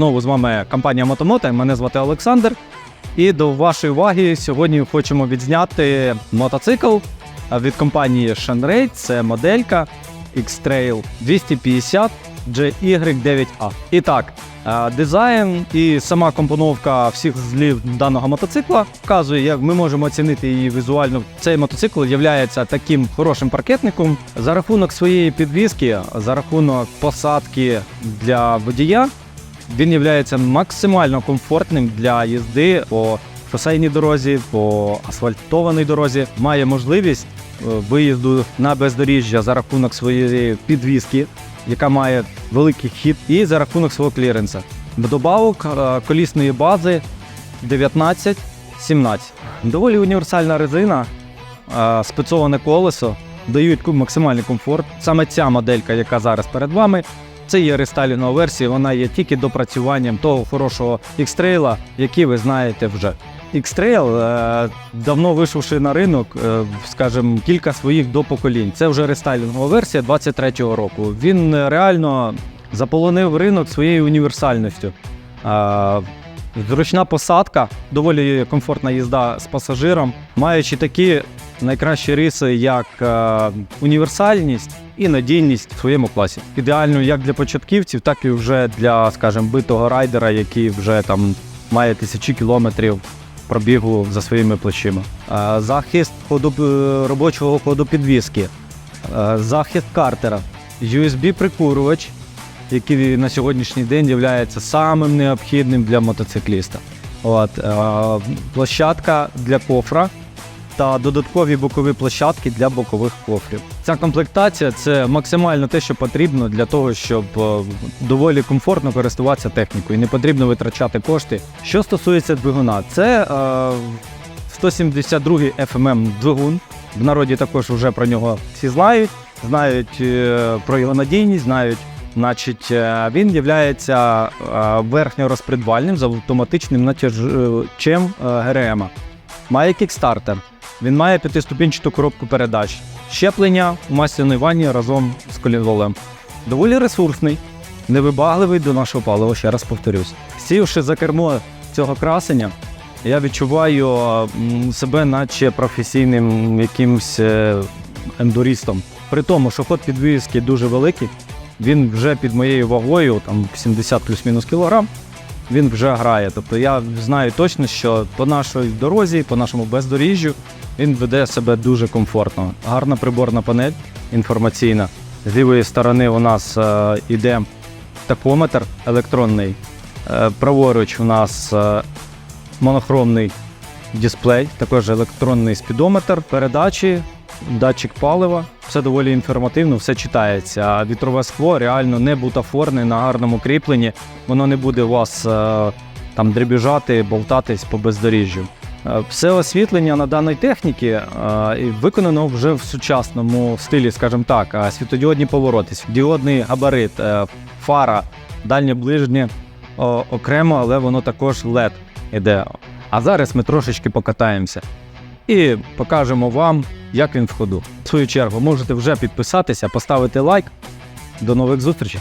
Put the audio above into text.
Знову з вами компанія Мотомота. Мене звати Олександр. І до вашої уваги сьогодні хочемо відзняти мотоцикл від компанії Shenray. Це моделька X-Trail 250 GY9A. І так, е, дизайн і сама компоновка всіх злів даного мотоцикла вказує, як ми можемо оцінити її візуально. Цей мотоцикл є таким хорошим паркетником за рахунок своєї підвіски, за рахунок посадки для водія. Він є максимально комфортним для їзди по шосейній дорозі, по асфальтованій дорозі. Має можливість е, виїзду на бездоріжжя за рахунок своєї підвіски, яка має великий хід, і за рахунок свого кліренса. Вдобавок е, колісної бази 19-17. Доволі універсальна резина, е, спецоване колесо, дають максимальний комфорт. Саме ця моделька, яка зараз перед вами, це є рестайлінгова версія, вона є тільки допрацюванням того хорошого X-Trail, який ви знаєте вже. X-Trail, е, давно вийшовши на ринок, е, скажімо, кілька своїх до поколінь. Це вже рестайлінгова версія 23-го року. Він реально заполонив ринок своєю універсальністю. Е, Зручна посадка, доволі комфортна їзда з пасажиром, маючи такі найкращі риси, як універсальність і надійність в своєму класі. Ідеально як для початківців, так і вже для, скажімо, битого райдера, який вже там має тисячі кілометрів пробігу за своїми плечима. Е, захист ходу, робочого ходу підвіски, е, захист картера, USB-прикурювач, який на сьогоднішній день є самим необхідним для мотоцикліста. От, е, площадка для кофра та додаткові бокові площадки для бокових кофрів. Ця комплектація це максимально те, що потрібно для того, щоб е, доволі комфортно користуватися технікою. Не потрібно витрачати кошти. Що стосується двигуна, це е, 172 FMM двигун. В народі також вже про нього всі знають, знають е, про його надійність, знають. Значить, е, він є верхньорозпредвальним з автоматичним натяжчем е, ГРМ. Має кікстартер. Він має п'ятиступінчату коробку передач. Щеплення у масляній ванні разом з колінволем. Доволі ресурсний, невибагливий до нашого палива, ще раз повторюсь. Сівши за кермо цього красення, я відчуваю себе наче професійним якимсь е, ендурістом. При тому, що ход підвіски дуже великий, він вже під моєю вагою, там 70 плюс-мінус кілограм, він вже грає. Тобто я знаю точно, що по нашій дорозі, по нашому бездоріжжю, він веде себе дуже комфортно. Гарна приборна панель інформаційна. З лівої сторони у нас е, іде такометр електронний. Е, праворуч у нас е, монохромний дисплей, також електронний спідометр, передачі, датчик палива. Все доволі інформативно, все читається. А Вітрове скло реально не бутафорне на гарному кріпленні. Воно не буде у вас е, там дребіжати, болтатись по бездоріжжю. Е, Все освітлення на даній техніці е, виконано вже в сучасному стилі, скажімо так, Е, світодіодні повороти, діодний габарит, фара, дальнє ближнє окремо, але воно також LED іде. А зараз ми трошечки покатаємося і покажемо вам, як він в ходу. В свою чергу можете вже підписатися, поставити лайк. До нових зустрічей!